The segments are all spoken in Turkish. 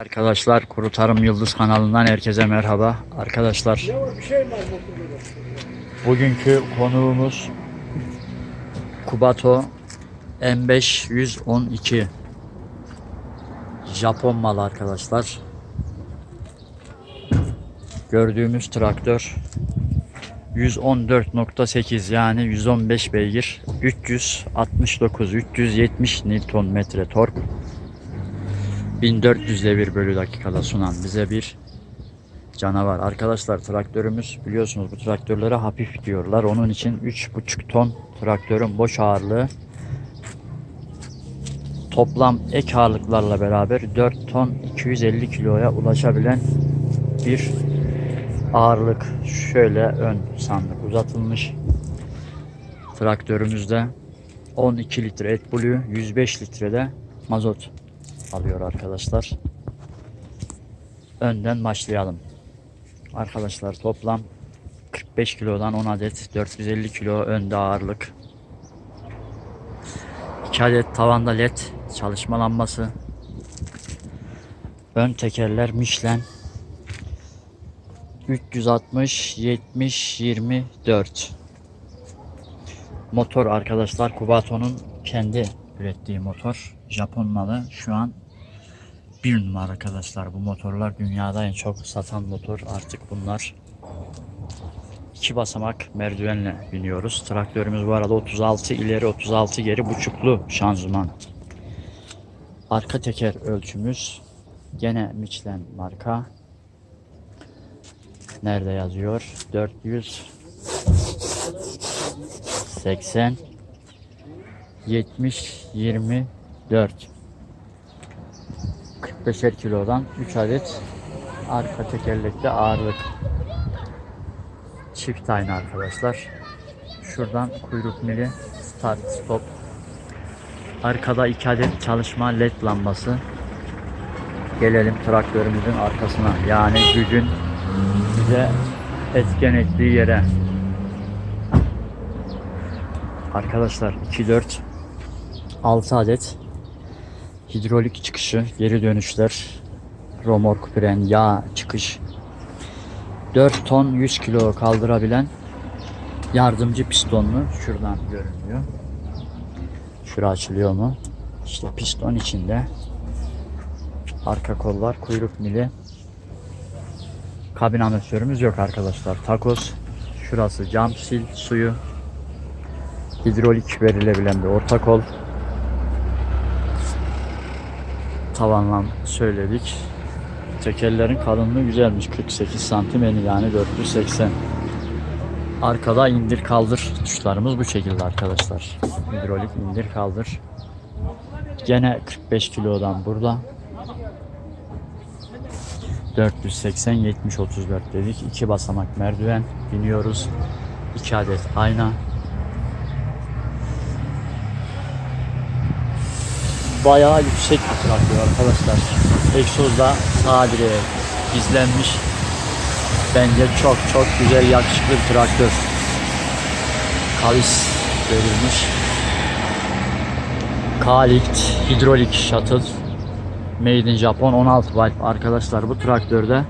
Arkadaşlar Kuru Tarım Yıldız kanalından herkese merhaba. Arkadaşlar bugünkü konuğumuz Kubato M5 112 Japon malı arkadaşlar. Gördüğümüz traktör 114.8 yani 115 beygir 369 370 Newton metre tork 1400 devir bölü dakikada sunan bize bir canavar. Arkadaşlar traktörümüz biliyorsunuz bu traktörlere hafif diyorlar. Onun için 3,5 ton traktörün boş ağırlığı toplam ek ağırlıklarla beraber 4 ton 250 kiloya ulaşabilen bir ağırlık. Şöyle ön sandık uzatılmış. Traktörümüzde 12 litre AdBlue, 105 litrede mazot alıyor arkadaşlar. Önden başlayalım. Arkadaşlar toplam 45 kilodan 10 adet 450 kilo önde ağırlık. 2 adet tavanda led çalışma lambası. Ön tekerler Michelin 360 70 24 Motor arkadaşlar Kubato'nun kendi ürettiği motor. Japon malı şu an bir numara arkadaşlar. Bu motorlar dünyada en çok satan motor artık bunlar. İki basamak merdivenle biniyoruz. Traktörümüz bu arada 36 ileri 36 geri buçuklu şanzıman. Arka teker ölçümüz gene Michelin marka. Nerede yazıyor? 480 70 24 45'er kilodan 3 adet arka tekerlekli ağırlık. Çift aynı arkadaşlar. Şuradan kuyruk mili start stop. Arkada 2 adet çalışma led lambası. Gelelim traktörümüzün arkasına. Yani gücün bize etken ettiği yere. Arkadaşlar 2 4 6 adet hidrolik çıkışı, geri dönüşler, romork fren, yağ çıkış, 4 ton 100 kilo kaldırabilen yardımcı pistonlu şuradan görünüyor. Şura açılıyor mu? İşte piston içinde. Arka kollar, kuyruk mili. Kabin amatörümüz yok arkadaşlar. Takoz. Şurası cam sil suyu. Hidrolik verilebilen bir orta kol. Tavanla söyledik. Tekerlerin kalınlığı güzelmiş. 48 santim eni yani 480. Arkada indir kaldır tuşlarımız bu şekilde arkadaşlar. Hidrolik indir kaldır. Gene 45 kilodan burada. 480 70 34 dedik. 2 basamak merdiven biniyoruz. 2 adet ayna. Bayağı yüksek bir traktör arkadaşlar. Egzozda sağa direğe gizlenmiş. Bence çok çok güzel yakışıklı bir traktör. Kavis verilmiş. Kalikt hidrolik shuttle Made in Japan 16 valve arkadaşlar bu traktörde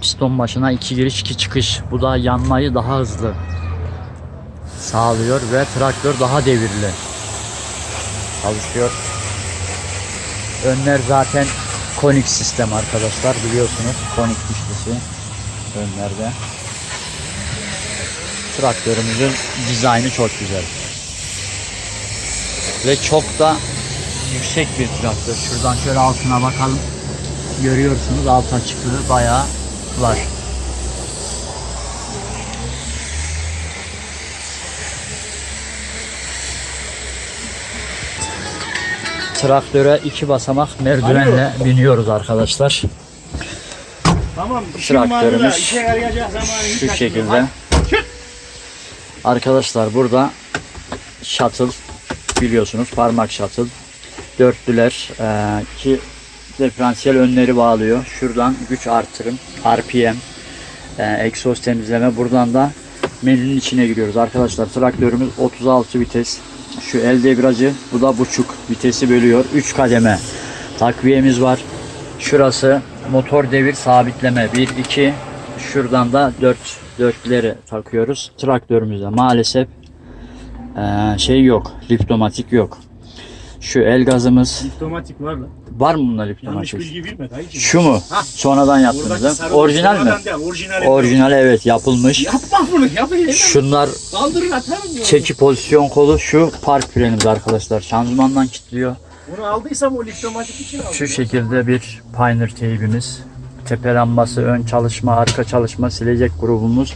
piston başına iki giriş iki çıkış bu da yanmayı daha hızlı sağlıyor ve traktör daha devirli çalışıyor. Önler zaten konik sistem arkadaşlar biliyorsunuz. Konik dişlisi önlerde. Traktörümüzün dizaynı çok güzel. Ve çok da yüksek bir traktör. Şuradan şöyle altına bakalım. Görüyorsunuz alt açıklığı bayağı var. Traktöre iki basamak merdivenle biniyoruz arkadaşlar. Tamam Traktörümüz Şu şekilde. Arkadaşlar burada shuttle biliyorsunuz parmak shuttle dörtlüler eee, ki diferansiyel önleri bağlıyor. Şuradan güç artırım, RPM, eee, egzoz temizleme. Buradan da menünün içine giriyoruz. Arkadaşlar traktörümüz 36 vites. Şu el debriyajı bu da buçuk vitesi bölüyor. 3 kademe takviyemiz var. Şurası motor devir sabitleme 1 2 şuradan da 4 dörtleri takıyoruz. Traktörümüzde maalesef şey yok. Liftomatik yok. Şu el gazımız Otomatik var lan. var mı bunda Yanlış liftomatik? bilgi verme dayıcım. Şu mu? Ha. Sonradan yaptınız sarı Orijinal mi? değil, Orijinal. Orijinal evet yapılmış. Yapma bunu yapayım. Şunlar Kaldırır atarım çeki pozisyon kolu şu park frenimiz arkadaşlar. Şanzımandan kilitliyor. Bunu aldıysam o liftomatik için aldım. Şu şekilde bir Pioneer teybimiz. Tepe lambası, ön çalışma, arka çalışma, silecek grubumuz.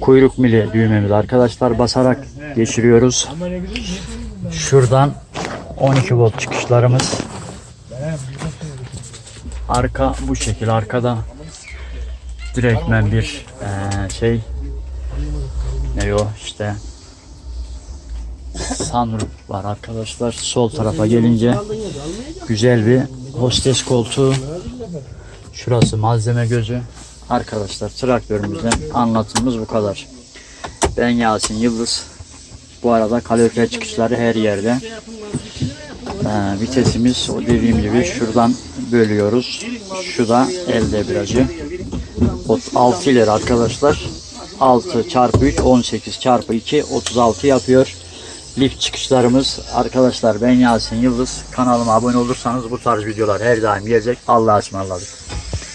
Kuyruk mili düğmemiz arkadaşlar basarak geçiriyoruz. Şuradan 12 volt çıkışlarımız. Arka bu şekil. Arkada direktmen bir eee, şey ne o işte sunroof var arkadaşlar. Sol tarafa gelince güzel bir hostes koltuğu. Şurası malzeme gözü. Arkadaşlar traktörümüzden anlatımımız bu kadar. Ben Yasin Yıldız. Bu arada kalorifer çıkışları her yerde. Ee, vitesimiz o dediğim gibi şuradan bölüyoruz. Şu da el debriyajı. O 6 ileri arkadaşlar. 6 çarpı 3 18 çarpı 2 36 yapıyor. Lift çıkışlarımız arkadaşlar ben Yasin Yıldız. Kanalıma abone olursanız bu tarz videolar her daim gelecek. Allah'a ısmarladık.